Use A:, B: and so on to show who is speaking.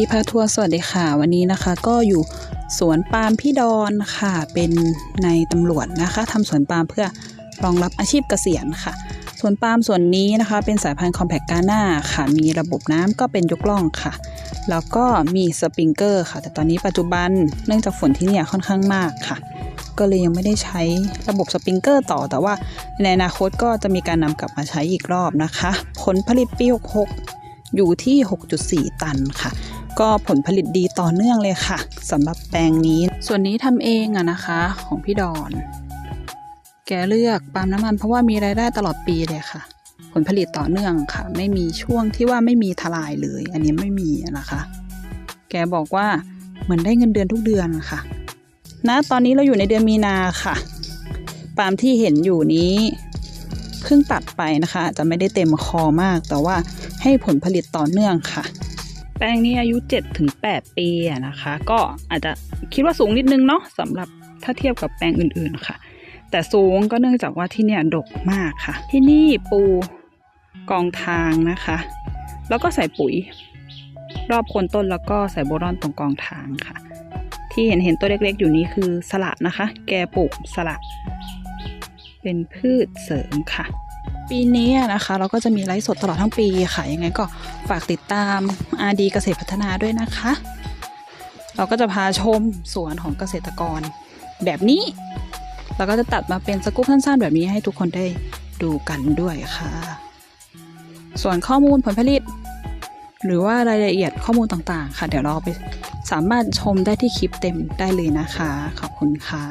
A: ดีพาทัวร์สวัสดีค่ะ วันนี้นะคะก็อยู่สวนปาล์มพี่ดอนค่ะ เป็นในตำรวจนะคะทำสวนปาล์มเพื่อรองรับอาชีพเกษียณค่ะสวนปาล์มส่วนนี้นะคะ เป็นสายพันธุ์คอมแพคกาน่าค่ะ มีระบบน้ำก็เป็นยกล่องค่ะ แล้วก็มีสปริงเกอร์ค่ะ แต่ตอนนี้ปัจจุบันเนื่องจากฝนที่นี่ค่อนข้างมากค่ะ ก็เลยยังไม่ได้ใช้ระบบสปริงเกอร์ต่อ แต่ว่าในอนาคตก็จะมีการนำกลับมาใช้อีกรอบนะคะ ผลผลิตปี 66 อยู่ที่ 6.4 ตันค่ะ ก็ผลผลิตดีต่อเนื่องเลยค่ะสำหรับแปลงนี้ ส่วนนี้ทำเองอะนะคะของพี่ดอน แกเลือกปาล์มน้ำมัน เพราะว่ามีรายได้ตลอดปีเลยค่ะ ผลผลิตต่อเนื่องค่ะ ไม่มีช่วงที่ว่าไม่มีทลายเลย อันนี้ไม่มีนะคะ แกบอกว่าเหมือนได้เงินเดือนทุกเดือนค่ะณตอนนี้เราอยู่ในเดือนมีนาค่ะ ปาล์มที่เห็นอยู่นี้เพิ่งตัดไปนะคะ จะไม่ได้เต็มคอมาก แต่ว่าให้ผลผลิตต่อเนื่องค่ะ แปลงนี้อายุ7ถึง8ปีนะคะ ก็อาจจะคิดว่าสูงนิดนึงเนาะสำหรับถ้าเทียบกับแปลงอื่นๆค่ะ แต่สูงก็เนื่องจากว่าที่เนี่ยดกมากค่ะ ที่นี่ปูกองทางนะคะ แล้วก็ใส่ปุ๋ย รอบคนต้นแล้วก็ใส่โบรอนตรงกองทางค่ะ ที่เห็นเห็นตัวเล็กๆ อยู่นี้คือสละนะคะ แกปลูกสละ เป็นพืชเสริมค่ะ ปีนี้นะคะ เราก็จะมีไลฟ์สดตลอดทั้งปีค่ะ ยังไงก็ฝากติดตาม RD เกษตรพัฒนาด้วยนะคะ เราก็จะพาชมสวนของเกษตรกรแบบนี้ เราก็จะตัดมาเป็นสกู๊ปสั้นๆ แบบนี้ให้ทุกคนได้ดูกันด้วยค่ะ ส่วนข้อมูลผลผลิต หรือว่ารายละเอียดข้อมูลต่างๆ ค่ะ เดี๋ยวเราไปสามารถชมได้ที่คลิปเต็มได้เลยนะคะ ขอบคุณค่ะ